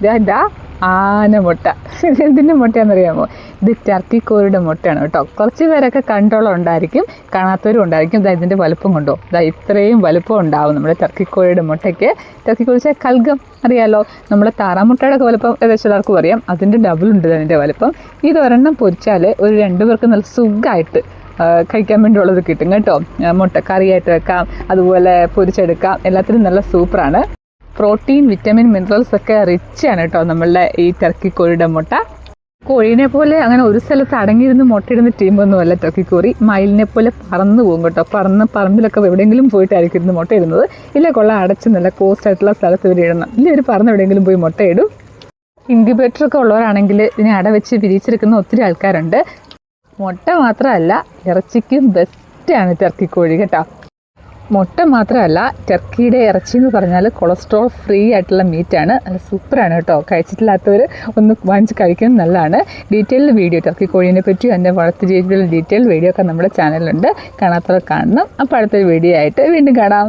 ഇതാ ആനമുട്ട ഇത് എന്തിന്റെ മുട്ടയാണെന്നറിയാമോ? ഇത് ടർക്കി കോഴിയുടെ മുട്ടയാണ് കേട്ടോ. കുറച്ച് പേരൊക്കെ കണ്ടോളം ഉണ്ടായിരിക്കും കാണാത്തവരും ഉണ്ടായിരിക്കും. ഇതാ ഇതിന്റെ വലുപ്പം കൊണ്ടോ. ഇതാ ഇത്രയും വലുപ്പം ഉണ്ടാവും നമ്മുടെ ടർക്കി കോഴിയുടെ മുട്ടയ്ക്ക്. ടർക്കി കോഴി വെച്ചാൽ കൽഗം അറിയാലോ? നമ്മുടെ താറാമുട്ടയുടെ വലുപ്പം ഏകദേശം എല്ലാവർക്കും അറിയാം. അതിന്റെ ഡബിൾ ഉണ്ട് അതിന്റെ വലുപ്പം. ഇത് ഒരെണ്ണം പൊരിച്ചാൽ ഒരു രണ്ട് പേർക്ക് നല്ല സുഖമായിട്ട് കഴിക്കാൻ വേണ്ടിയുള്ളത് കിട്ടും കേട്ടോ. മുട്ട കറിയായിട്ട് വെക്കാം അതുപോലെ പൊരിച്ചെടുക്കാം. എല്ലാത്തിനും നല്ല സൂപ്പറാണ്. പ്രോട്ടീൻ വിറ്റമിൻ മിനറൽസ് ഒക്കെ റിച്ച് ആണ് കേട്ടോ നമ്മളുടെ ഈ ടർക്കി കോഴിയുടെ മുട്ട. കോഴീനെ പോലെ അങ്ങനെ ഒരു സ്ഥലത്ത് അടങ്ങിയിരുന്ന് മുട്ടയിടുന്ന ടീമൊന്നുമല്ല ടർക്കി കോഴി മയിലിനെ പോലെ പറന്നു പോകും കേട്ടോ. പറന്ന് പറമ്പിലൊക്കെ എവിടെയെങ്കിലും പോയിട്ടായിരിക്കും ഇരുന്ന് മുട്ടയിടുന്നത്. ഇല്ല കൊള്ള. അടച്ച് നല്ല കോസ്റ്റ് ആയിട്ടുള്ള സ്ഥലത്ത് ഇവർ ഇടണം. ഇല്ല ഇവർ പറന്ന് എവിടെയെങ്കിലും പോയി മുട്ടയിടും. ഇൻക്യുബേറ്റർ ഒക്കെ ഉള്ളവരാണെങ്കിൽ ഇതിനെ അട വെച്ച് വിരിച്ചെടുക്കുന്ന ഒത്തിരി ആൾക്കാരുണ്ട്. മുട്ട മാത്രമല്ല ഇറച്ചിക്കും ബെസ്റ്റാണ് ടർക്കി കോഴി കേട്ടോ. മുട്ട മാത്രമല്ല ടർക്കിയുടെ ഇറച്ചി എന്ന് പറഞ്ഞാൽ കൊളസ്ട്രോൾ ഫ്രീ ആയിട്ടുള്ള മീറ്റാണ് നല്ല സൂപ്പറാണ് കേട്ടോ. കഴിച്ചിട്ടില്ലാത്തവർ ഒന്ന് വാങ്ങിച്ച് കഴിക്കുന്നത് നല്ലതാണ്. ഡീറ്റെയിൽ വീഡിയോ ടർക്കി കോഴീനെ പറ്റിയും അതിന്റെ വളർത്തു ജീവിതത്തിലുള്ള ഡീറ്റെയിൽ വീഡിയോ ഒക്കെ നമ്മുടെ ചാനലിലുണ്ട് കാണാത്തവർ കാണണം. അപ്പോൾ അടുത്തൊരു വീഡിയോ ആയിട്ട് വീണ്ടും കാണാം.